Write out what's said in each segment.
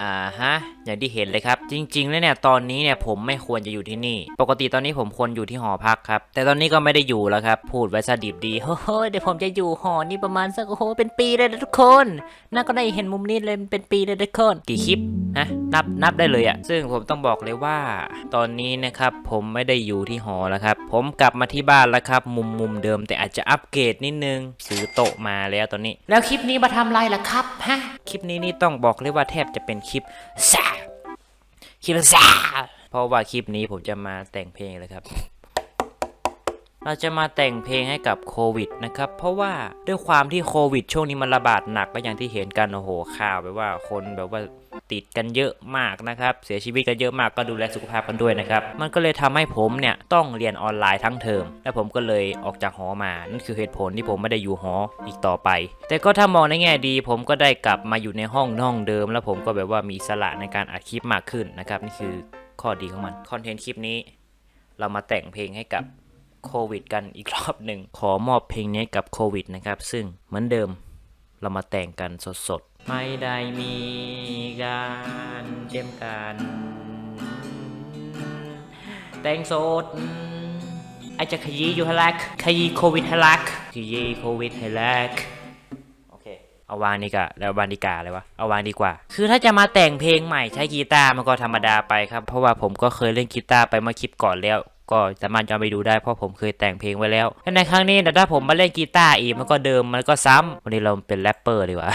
อ่าฮะ อย่างที่เห็นเลยครับ จริง ๆ แล้วเนี่ยตอนนี้เนี่ยผมไม่ควรจะอยู่ที่นี่ ปกติตอนนี้ผมควรอยู่ที่หอพักครับ แต่ตอนนี้ก็ไม่ได้อยู่แล้วครับ พูดไว้ซะดิบดีโอ้โหเดี๋ยวผมจะอยู่หอนี้ประมาณสักโอ้โหเป็นปีเลยนะทุกคนน่าก็ได้เห็นมุมนี้เลยเป็นปีเลยทุกคนกี่คลิปนะนับนับได้เลยอะซึ่งผมต้องบอกเลยว่า ตอนนี้นะครับผมไม่ได้อยู่ที่หอแล้วครับ ผมกลับมาที่บ้านแล้วครับ มุมมุมเดิมแต่อาจจะอัปเกรดนิดนึงซื้อโต๊ะมาแล้วตอนนี้ แล้วคลิปนี้มาทำไรล่ะครับฮะคลิปนี้นี่ต้องบอกเลยว่าแทบจะเป็นคคลิปซ่บคลิปซ่บเพราะว่าคลิปนี้ผมจะมาแต่งเพลงเลยครับ เราจะมาแต่งเพลงให้กับโควิดนะครับ เพราะว่าด้วยความที่โควิด ช่วงนี้มันระบาดหนักก็อย่างที่เห็นกันโอ้โหข่าวแบบว่าคนแบบว่า ติดกันเยอะมากนะครับ เสียชีวิตกันเยอะมากก็ดูแลสุขภาพกันด้วยนะครับ มันก็เลยทำให้ผมเนี่ยต้องเรียนออนไลน์ทั้งเทอม และผมก็เลยออกจากหอมา นั่นคือเหตุผลที่ผมไม่ได้อยู่หออีกต่อไป แต่ก็ถ้ามองในแง่ดี ผมก็ได้กลับมาอยู่ในห้องห้องเดิม แล้วผมก็แบบว่ามีอิสละในการอัดคลิปมากขึ้นนะครับนี่คือข้อดีของมันคอนเทนต์คลิปนี้ เรามาแต่งเพลงให้กับโควิด กันอีกรอบหนึ่งขอมอบเพลงนี้กับโควิดนะครับ ซึ่งเหมือนเดิมเรามาแต่งกันสดๆ ไม่ได้มีการเตรียมการแต่งสดไอจะขยี้อยู่ให้แลกขยี้โควิดให้แลกขยี้โควิดให้แลกโอเค เอาวางดีกว่าแล้ววางดีกว่าเลยวะ เอาวางดีกว่า คือถ้าจะมาแต่งเพลงใหม่ใช้กีตาร์มันก็ธรรมดาไปครับ เพราะว่าผมก็เคยเล่นกีตาร์ไปเมื่อคลิปก่อนแล้วก็สามารถย้อนไปดูได้เพราะผมเคยแต่งเพลงไว้แล้วและในครั้งนี้แต่ถ้าผมมาเล่นกีตาร์อีกมันก็เดิมมันก็ซ้ำวันนี้เราเป็นแรปเปอร์ดีกว่า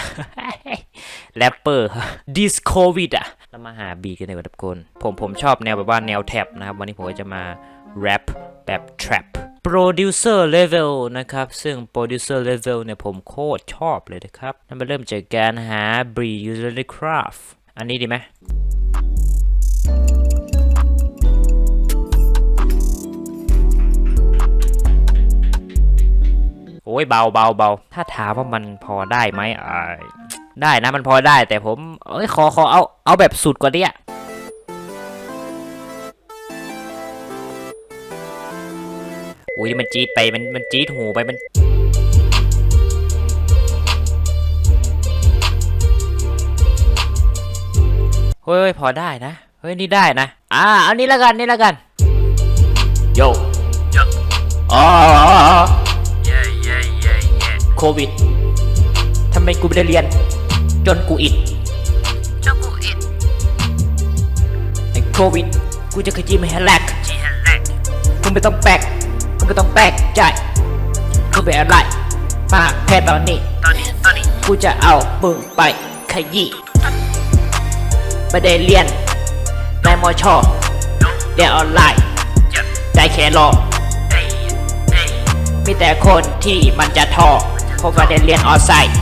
แรปเปอร์ดิสโควิดอะเรามาหาบีกันดีกว่าทุกคน ผมผมชอบแนวแบบว่าแนวแท็บนะครับ วันนี้ผมก็จะมาแรปแบบ trap producer level นะครับ ซึ่ง producer level เนี่ยผมโคตรชอบเลยนะครับนั่นมาเริ่มจากการหา b r e user craft อันนี้ดีไหมโอ้ยเบาเบาเบาถ้าถามว่ามันพอได้ไหมอ่า ได้นะมันพอได้แต่ผมเอ้ยขอขอเอาเอาแบบสุดกว่านี้อะอุ้ยมันจี๊ดไปมันมันจี๊ดหูไปมันเฮ้ยพอได้นะเฮ้ยนี่ได้นะอ่าเอานี้แล้วกันนี่แล้วกันโยอ๋อโควิดทำไมกูไม่ได้เรียน จนกูอิดจนกูอิดไอ้โควิด กูจะขยี้ไม่ให้แลกมึงไม่ต้องแปลกมึงไม่ต้องแปลกใจมึงเป็นอะไรมาแค่ตอนนี้ ตอนนี้ ตอนนี้ กูจะเอามึงไปขยี้ไม่ได้เรียนในมอชอเรียนออนไลน์ ได้แค่รอมีแต่คนที่มันจะทอเพราะว่าได้เรียนออนไซต์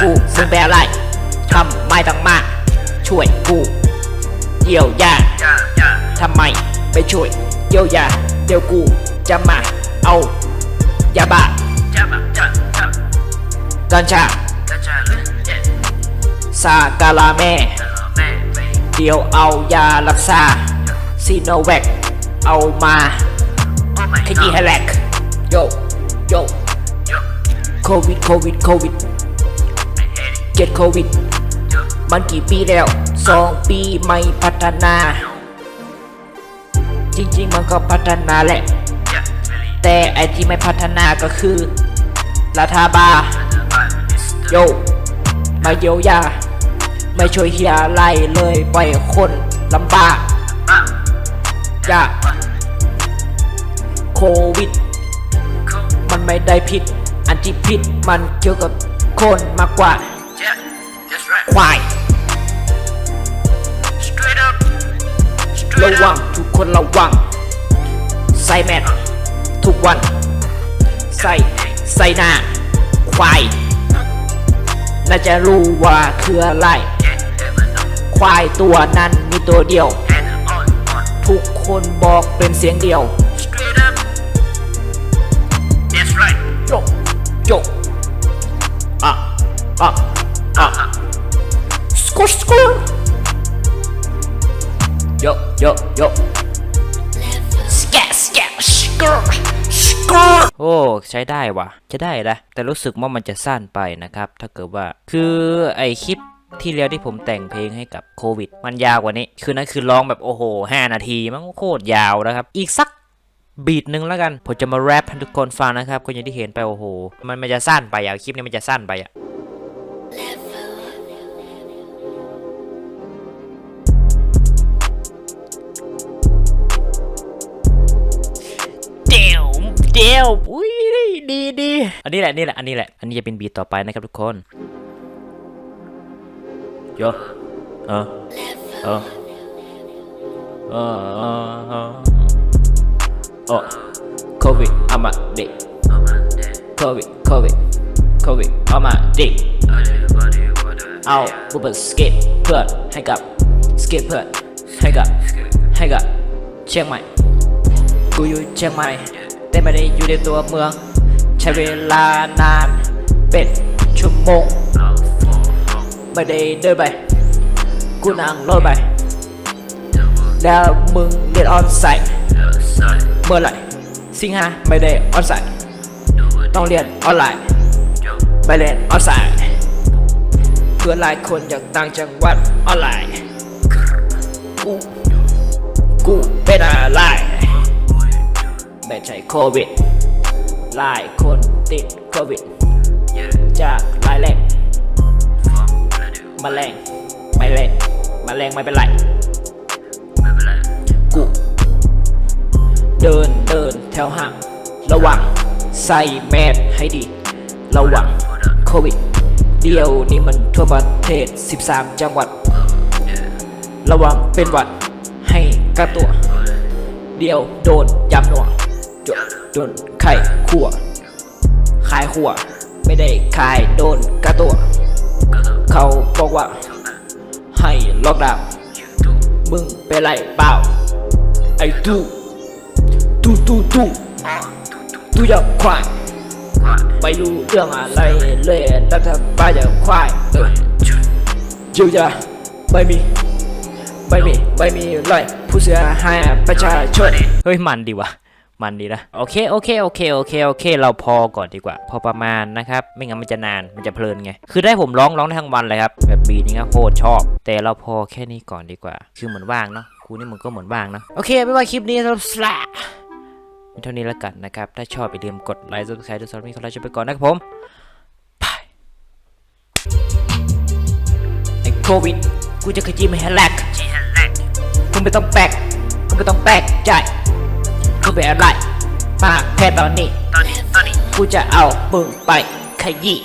กูมึงเป็นอะไร ทำไม่ต้องมาช่วยกูเยียวยาทำไมไม่ช่วยเยียวยาเดี๋ยวกูจะมาเอายาบ้ากัญชาซากาลาแม่เดี๋ยวเอายารักษาซีโนแวคเอามาขยี้ให้แหลกโยโยโควิดโควิดโควิดเจ็ดโควิด มันกี่ปีแล้วสองปีไม่พัฒนา จริงๆมันก็พัฒนาแหละ แต่ไอที่ไม่พัฒนาก็คือรัฐบาลโยมาเยียวยา ไม่ช่วยเฮียอะไรเลยปล่อยคนลำบากอย่าโควิด มันไม่ได้ผิด อันที่ผิดมันเกี่ยวกับคนมากกว่าควาย ระวังทุกคนระวัง ใส่แมสทุกวัน ใส่ใส่หน้า ควาย น่าจะรู้ว่าคืออะไร ควายตัวนั้นมีตัวเดียว ทุกคนบอกเป็นเสียงเดียวโยโยอะอะอะสกูสกู โยโยโยสแกสแกสกูสกูโอ้ใช้ได้ว่ะใช้ได้นะแต่รู้สึกว่ามันจะสั้นไปนะครับ ถ้าเกิดว่าคือไอคลิปที่แล้วที่ผมแต่งเพลงให้กับโควิด มันยาวกว่านี้ คือนั้นคือร้องแบบโอ้โห 5 นาที มันโคตรยาวนะครับ อีกสักบีทหนึ่งแล้วกัน ผมจะมาแรปให้ทุกคนฟังนะครับ ก็อย่างที่เห็นไปโอ้โห มันมันจะสั้นไปอะคลิปนี้มันจะสั้นไปอะ เดี๋ยวอุ้ยดีดีอันนี้แหละนี่แหละอันนี้แหละอันนี้จะเป็นบีต่อไปนะครับทุกคนโยเออเออเออเออเออโควิดอามาดิโควิดโควิดโควิดอามาดิเอาบุบสเก็ตเพื่อนให้กับสเก็ตเพื่อนให้กับให้กับเชียงใหม่กูอยู่เชียงใหม่ แต่ไม่ได้อยู่ในตัวเมือง ใช้เวลานาน เป็นชั่วโมง ไม่ได้เดินไป กูนั่งรถไป แล้วมึงเรียนออนไซต์เมื่อไหร่สิงหาไม่ได้ออนไซต์ต้องเรียนออนไลน์ไปเรียนออนไซต์เพื่อนหลายคนจากต่างจังหวัดออนไลน์กูกูเป็นอะไร ไม่ใช่โควิดหลายคนติดโควิด จากหลายแหล่งมาแรงไม่เล่นมาแรงไม่เป็นไรกูเดินเดินแถวห่างระวังใส่แมสให้ดี ระวังโควิด เดียวนี้มันทั่วประเทศ 13 จังหวัด ระวังเป็นหวัดให้กระตัว เดียวโดนยำหนัวจ ดโดนไข่ขั่วขายขั่วไม่ได้ขายโดนกระตัว เขาบอกว่า ให้ล็อกดาวน์มึงเป็นไรเปล่า ไอ้ตู้ตู้ตู้ตู้ตู้อยางควายไม่รู้เรื่องอะไรเลยรัฐบาลอยางควายเออเยียวยาไม่มีไม่มีไม่มีไรผู้เสียหายประชาชนเฮ้ยมันดีวะ มันดีนะโอเคโอเคโอเคโอเคโอเค เราพอก่อนดีกว่า พอประมาณนะครับไม่งั้นมันจะนานมันจะเพลินไงคือได้ผมร้องร้องได้ทั้งวันเลยครับแบบบีนี้ก็โคตรชอบ แต่เราพอแค่นี้ก่อนดีกว่า คือเหมือนว่างเนาะกูนี่มึงก็เหมือนว่างเนาะโอเคไม่ว่าคลิปนี้เราสละเท่านี้แล้วกันนะครับ ถ้าชอบอย่าลืมกดไลค์ subscribe ด้วยสำหรับวันนี้ขอลาไปก่อนนะครับผมบายไอ้โควิดกูจะขยี้ไม่ให้แหลกกูไม่ต้องแปลกกูไม่ต้องแปลกใจ กูเป็นอะไรมาแค่ตอนนี้ ตอนนี้ ตอนนี้ กูจะเอามึงไปขยี้